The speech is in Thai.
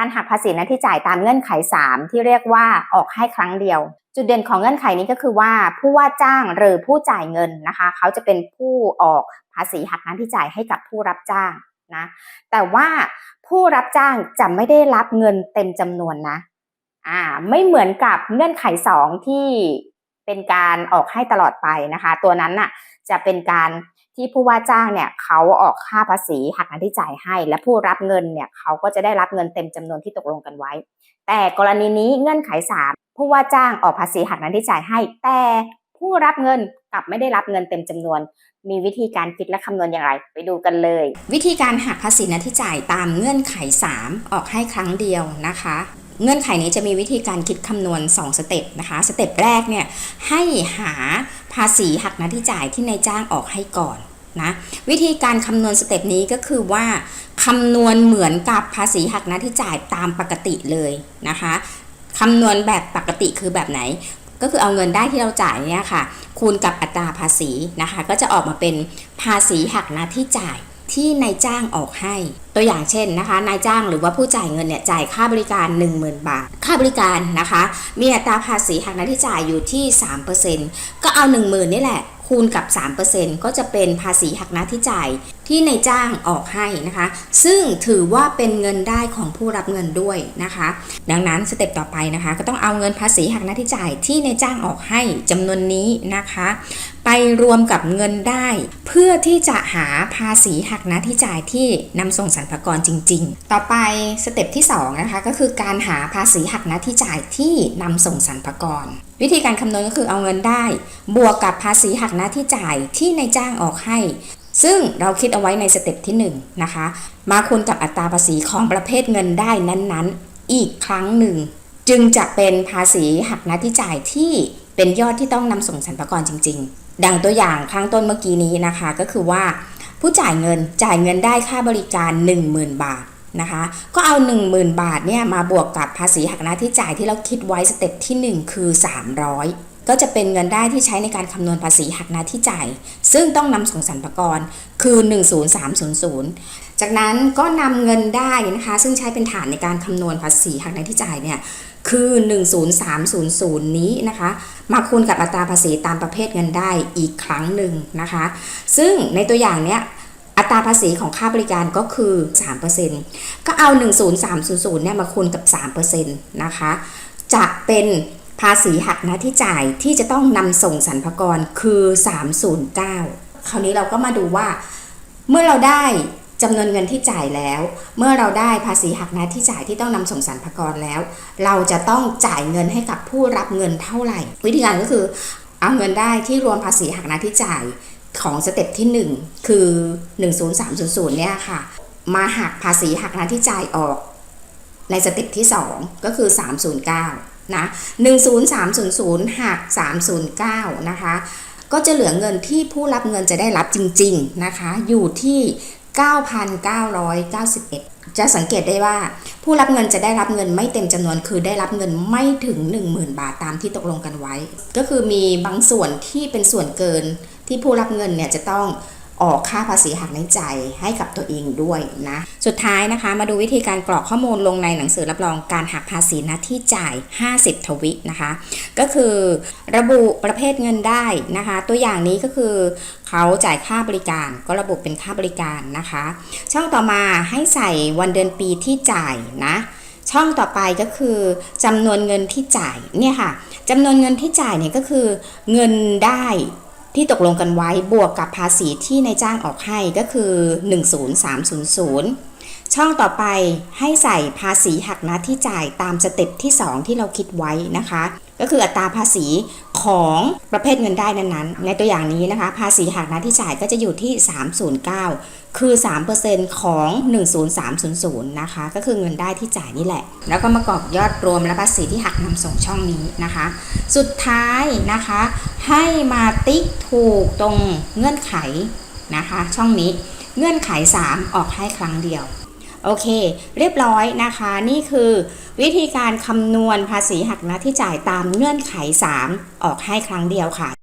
การหักภาษีหน้าที่จ่ายตามเงื่อนไข 3 ที่เรียกว่าออกให้ครั้งเดียว จุดเด่นของเงื่อนไขนี้ก็คือว่าผู้ว่าจ้างหรือผู้จ่ายเงินนะคะ เขาจะเป็นผู้ออกภาษีหักหน้าที่จ่ายให้กับผู้รับจ้างนะแต่ว่าผู้รับจ้างจะไม่ได้รับเงินเต็มจำนวนนะอ่าไม่เหมือนกับเงื่อนไข 2 ที่เป็นการออกให้ตลอดไปนะคะ ตัวนั้นน่ะจะเป็นการ ที่ผู้ว่าจ้างเนี่ยเขาออกค่าภาษีหักหน้าที่จ่ายให้ และผู้รับเงินเนี่ยเขาก็จะได้รับเงินเต็มจำนวนที่ตกลงกันไว้ แต่กรณีนี้เงื่อนไข 3 ผู้ว่าจ้างออกภาษีหักหน้าที่จ่ายให้ แต่ผู้รับเงินกลับไม่ได้รับเงินเต็มจำนวน มีวิธีการคิดและคำนวณอย่างไร ไปดูกันเลย วิธีการหักภาษีน้าที่จ่ายตามเงื่อนไข 3 ออกให้ครั้งเดียวนะคะ เงื่อนไขนี้จะมีวิธีการคิดคำนวณ 2 สเต็ปนะคะ สเต็ปแรกเนี่ยให้หาภาษีหักหน้าที่จ่ายที่นายจ้างออกให้ก่อนนะวิธีการคำนวณสเต็ปนี้ก็คือว่าคำนวณเหมือนกับภาษีหักหน้าที่จ่ายตามปกติเลยนะคะคำนวณแบบปกติคือแบบไหน ก็คือเอาเงินได้ที่เราจ่ายเนี่ยค่ะ คูณกับอัตราภาษีนะคะ ก็จะออกมาเป็นภาษีหักหน้าที่จ่าย ที่นายจ้างออกให้ ตัวอย่างเช่นนะคะนายจ้างหรือว่าผู้จ่ายเงินเนี่ยจ่ายค่าบริการ 10,000 บาท ค่าบริการนะคะ มีอัตราภาษีหักหน้าที่จ่ายอยู่ที่ 3%ก็เอา 10,000 นี่แหละ คูณกับ 3%ก็จะเป็นภาษีหักหน้าที่จ่ายที่นายจ้างออกให้นะคะ ซึ่งถือว่าเป็นเงินได้ของผู้รับเงินด้วยนะคะ ดังนั้นสเต็ปต่อไปนะคะ ก็ต้องเอาเงินภาษีหักหน้าที่จ่ายที่นายจ้างออกให้จำนวนนี้นะคะไปรวมกับเงินได้ เพื่อที่จะหาภาษีหักหน้าที่จ่ายที่นำส่งสรรพากรจริง ๆ ต่อไปสเต็ปที่2นะคะก็คือการหาภาษีหักหน้าที่จ่ายที่นำส่งสรรพากรวิธีการคำนวณก็คือเอาเงินได้ บวกกับภาษีหักหน้าที่จ่ายที่นายจ้างออกให้ ซึ่งเราคิดเอาไว้ในสเต็ปที่1นะคะมาคูณกับอัตราภาษีของประเภทเงินได้นั้นๆ อีกครั้งหนึ่ง จึงจะเป็นภาษีหักหน้าที่จ่ายที่เป็นยอดที่ต้องนำส่งสรรพากรจริง ๆ ดังตัวอย่างข้างต้นเมื่อกี้นี้นะคะ ก็คือว่าผู้จ่ายเงินจ่ายเงินได้ค่าบริการ 10,000 บาทนะคะ ก็เอา 10,000 บาทเนี่ยมาบวกกับภาษีหักหน้าที่จ่ายที่เราคิดไว้สเต็ปที่ 1 คือ 300ก็จะเป็นเงินได้ที่ใช้ในการคำนวณภาษีหักหน้าที่จ่าย ซึ่งต้องนำส่งสรรพากรคือ 10300 จากนั้นก็นำเงินได้นะคะ ซึ่งใช้เป็นฐานในการคำนวณภาษีหักหน้าที่จ่ายเนี่ย คือ 10300 นี้นะคะ มาคูณกับอัตราภาษีตามประเภทเงินได้อีกครั้งหนึ่งนะคะ ซึ่งในตัวอย่างเนี้ยอัตราภาษีของค่าบริการก็คือ 3%ก็เอา 10300 เนี่ยมาคูณกับ 3%นะคะ จะเป็นภาษีหักหน้าที่จ่ายที่จะต้องนำส่งสรรพากรคือ 309 คราวนี้เราก็มาดูว่า เมื่อเราได้ จำนวนเงินที่จ่ายแล้ว เมื่อเราได้ภาษีหักหน้าที่จ่ายที่ต้องนำส่งสรรพากรแล้ว เราจะต้องจ่ายเงินให้กับผู้รับเงินเท่าไหร่ วิธีการก็คือเอาเงินได้ที่รวมภาษีหักหน้าที่จ่ายของสเต็ปที่ 1 คือ 10300 เนี่ยค่ะ มาหักภาษีหักหน้าที่จ่ายออก ในสเต็ปที่ 2 ก็คือ 309 นะ10300หัก309 นะคะก็จะเหลือเงินที่ผู้รับเงินจะได้รับจริง ๆ นะคะ อยู่ที่ 9,991 จะสังเกตได้ว่า ผู้รับเงินจะได้รับเงินไม่เต็มจำนวนคือได้รับเงินไม่ถึง 10,000 บาทตามที่ตกลงกันไว้ ก็คือมีบางส่วนที่เป็นส่วนเกินที่ผู้รับเงินเนี่ยจะต้อง ออกค่าภาษีหักในใจให้กับตัวเองด้วยนะ สุดท้ายนะคะ มาดูวิธีการกรอกข้อมูลลงในหนังสือรับรองการหักภาษีน้าที่จ่าย 50 ทวินะคะ ก็คือระบุประเภทเงินได้นะคะ ตัวอย่างนี้ก็คือเขาจ่ายค่าบริการก็ระบุเป็นค่าบริการนะคะ ช่องต่อมาให้ใส่วันเดือนปีที่จ่ายนะช่องต่อไปก็คือจำนวนเงินที่จ่ายเนี่ยค่ะจำนวนเงินที่จ่ายเนี่ยก็คือเงินได้ ที่ตกลงกันไว้บวกกับภาษีที่นายจ้างออกให้ก็คือ 10300 ช่องต่อไปให้ใส่ภาษีหักหน้าที่จ่ายตามสเต็ปที่ 2 ที่เราคิดไว้นะคะ ก็คืออัตราภาษี ของประเภทเงินได้นั้นๆ ในตัวอย่างนี้นะคะ ภาษีหักหน้าที่จ่ายก็จะอยู่ที่ 309 คือ 3%ของ 10300 นะคะ ก็คือเงินได้ที่จ่ายนี่แหละ แล้วก็มากรอกยอดรวมและภาษีที่หักนำส่งช่องนี้นะคะ สุดท้ายนะคะ ให้มาติ๊กถูกตรงเงื่อนไขนะคะ ช่องนี้เงื่อนไข 3 ออกให้ครั้งเดียว โอเค เรียบร้อยนะคะ นี่คือวิธีการคำนวณภาษีหักหน้าที่จ่ายตามเงื่อนไข 3 ออกให้ครั้งเดียวค่ะ